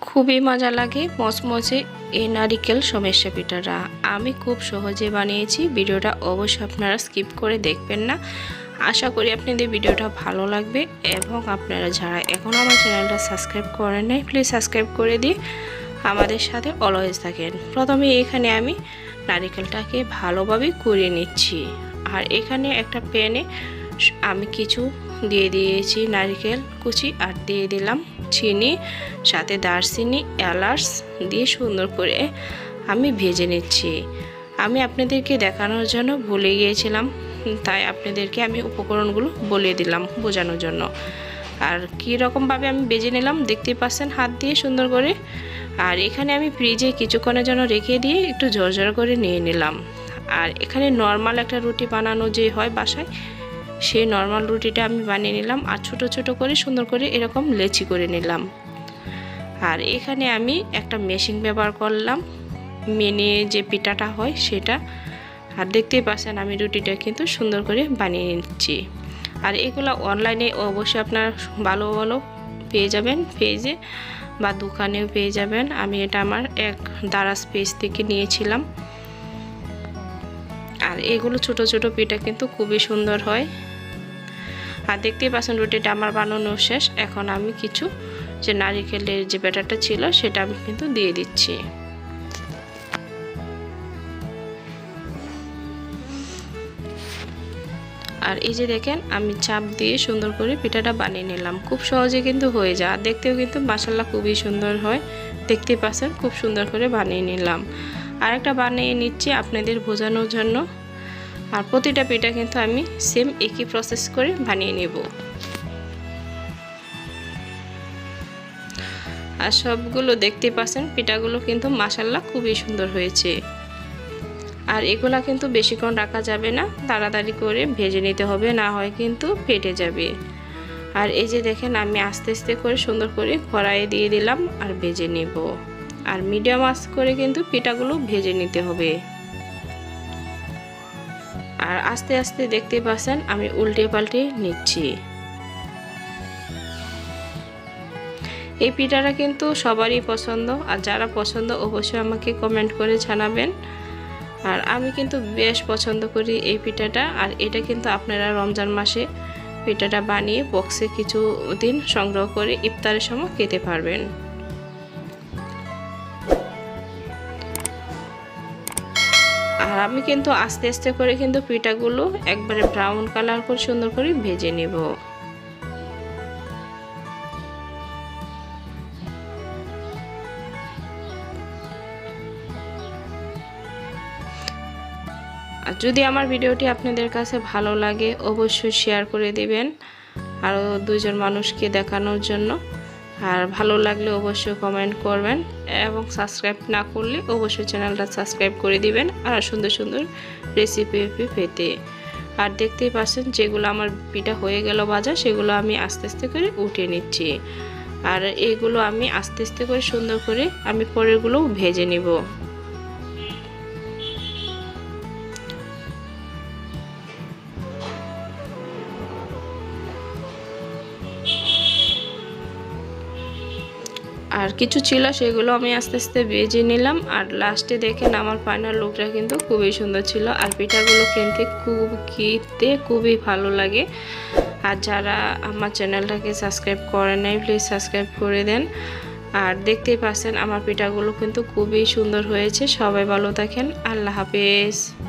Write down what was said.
খুবই মজা লাগে, মচমচে এই নারিকেল সমস্যা পিঠাটা। আমি খুব সহজে বানিয়েছি, ভিডিওটা অবশ্যই আপনারা স্কিপ করে দেখবেন না। আশা করি আপনাদের ভিডিওটা ভালো লাগবে এবং আপনারা যারা এখনও আমার চ্যানেলটা সাবস্ক্রাইব করেন নাই প্লিজ সাবস্ক্রাইব করে দিয়ে আমাদের সাথে অলওয়েজ থাকেন। প্রথমে এখানে আমি নারিকেলটাকে ভালোভাবে কুড়িয়ে নিচ্ছি। আর এখানে একটা প্যানে আমি কিছু দিয়ে দিয়েছি, নারকেল কুচি আর দিয়ে দিলাম চিনি, সাথে দারচিনি, এলাচ দিয়ে সুন্দর করে আমি ভেজে নিচ্ছি। আমি আপনাদেরকে দেখানোর জন্য ভুলে গিয়েছিলাম, তাই আপনাদেরকে আমি উপকরণগুলো বলে দিলাম বোঝানোর জন্য। আর কী রকমভাবে আমি বেজে নিলাম দেখতে পাচ্ছেন, হাত দিয়ে সুন্দর করে। আর এখানে আমি ফ্রিজে কিছুক্ষণের জন্য রেখে দিয়ে একটু ঝরঝর করে নিয়ে নিলাম। আর এখানে নর্মাল একটা রুটি বানানো যে হয় বাসায় সেই নর্মাল রুটিটা আমি বানিয়ে নিলাম আর ছোট ছোট করে সুন্দর করে এরকম লেচি করে নিলাম। আর এখানে আমি একটা মেশিন ব্যবহার করলাম। মেনে যে পিঠাটা হয় সেটা। আর দেখতেই পাচ্ছেন আমি রুটিটা কিন্তু সুন্দর করে বানিয়ে নিচ্ছি। আর এগুলো অনলাইনে অবশ্যই আপনার ভালো ভালো পেয়ে যাবেন। পেজে বা দোকানেও পেয়ে যাবেন। আমি এটা আমার এক দারাজ পেজ থেকে নিয়েছিলাম। আর এগুলো ছোট ছোট পিঠা কিন্তু খুবই সুন্দর হয়। আর দেখতেই পাচ্ছেন রুটিটা আমার বানানো শেষ। এখন আমি কিছু যে নারিকেলের যে ব্যাটারটা ছিল সেটা আমি কিন্তু দিয়ে দিচ্ছি। আর এই যে দেখেন, আমি চাপ দিয়ে সুন্দর করে পিঠাটা বানিয়ে নিলাম। খুব সহজে কিন্তু হয়ে যায়। আর দেখতেও কিন্তু মাসাল্লা খুবই সুন্দর হয়। দেখতে পাচ্ছেন, খুব সুন্দর করে বানিয়ে নিলাম। আর একটা বানিয়ে নিচ্ছি আপনাদের বোঝানোর জন্য। আর প্রতিটা পিঠা কিন্তু আমি সেম একই প্রসেস করে বানিয়ে নেব। আর সবগুলো দেখতে পাচ্ছেন, পিঠাগুলো কিন্তু মাসাল্লা খুবই সুন্দর হয়েছে। আর এগুলা কিন্তু বেশিক্ষণ রাখা যাবে না, তাড়াতাড়ি করে ভেজে নিতে হবে, না হয় কিন্তু ফেটে যাবে। আর এই যে দেখেন, আমি আস্তে আস্তে করে সুন্দর করে কড়াইয়ে দিয়ে দিলাম আর ভেজে নেব। আর মিডিয়াম আঁচ করে কিন্তু পিঠাগুলো ভেজে নিতে হবে। আর আস্তে আস্তে দেখতে পাচ্ছেন, আমি উল্টে পাল্টে নিচ্ছি। এই পিঠাটা কিন্তু সবারই পছন্দ, আর যারা পছন্দ অবশ্যই আমাকে কমেন্ট করে জানাবেন। আর আমি কিন্তু বেশ পছন্দ করি এই পিঠাটা, আর এটা কিন্তু আপনারা রমজান মাসে পিঠাটা বানিয়ে বক্সে কিছু দিন সংগ্রহ করে ইফতারের সময় খেতে পারবেন। আর আমি কিন্তু আস্তে আস্তে করে কিন্তু পিঠাগুলো একবারে ব্রাউন কালার করে সুন্দর করে ভেজে নেব। আর যদি আমার ভিডিওটি আপনাদের কাছে ভালো লাগে, অবশ্যই শেয়ার করে দিবেন আরও দুজন মানুষকে দেখানোর জন্য। আর ভালো লাগলে অবশ্যই কমেন্ট করবেন এবং সাবস্ক্রাইব না করলে অবশ্যই চ্যানেলটা সাবস্ক্রাইব করে দিবেন আর সুন্দর সুন্দর রেসিপি পেতে। আর দেখতেই পাচ্ছেন যেগুলো আমার পিঠা হয়ে গেল বাজা সেগুলো আমি আস্তে আস্তে করে উঠিয়ে নিচ্ছি। আর এগুলো আমি আস্তে আস্তে করে সুন্দর করে আমি পরেরগুলোও ভেজে নিব। আর কিছু ছিল, সেগুলো আমি আস্তে আস্তে বেজে নিলাম। আর লাস্টে দেখেন আমার ফাইনাল লুকটা কিন্তু খুবই সুন্দর ছিল। আর পিঠাগুলো কিনতে খুব খেতে খুবই ভালো লাগে। আর যারা আমার চ্যানেলটাকে সাবস্ক্রাইব করে নাই প্লিজ সাবস্ক্রাইব করে দেন। আর দেখতেই পাচ্ছেন, আমার পিঠাগুলো কিন্তু খুবই সুন্দর হয়েছে। সবাই ভালো থাকেন। আল্লাহ হাফেজ।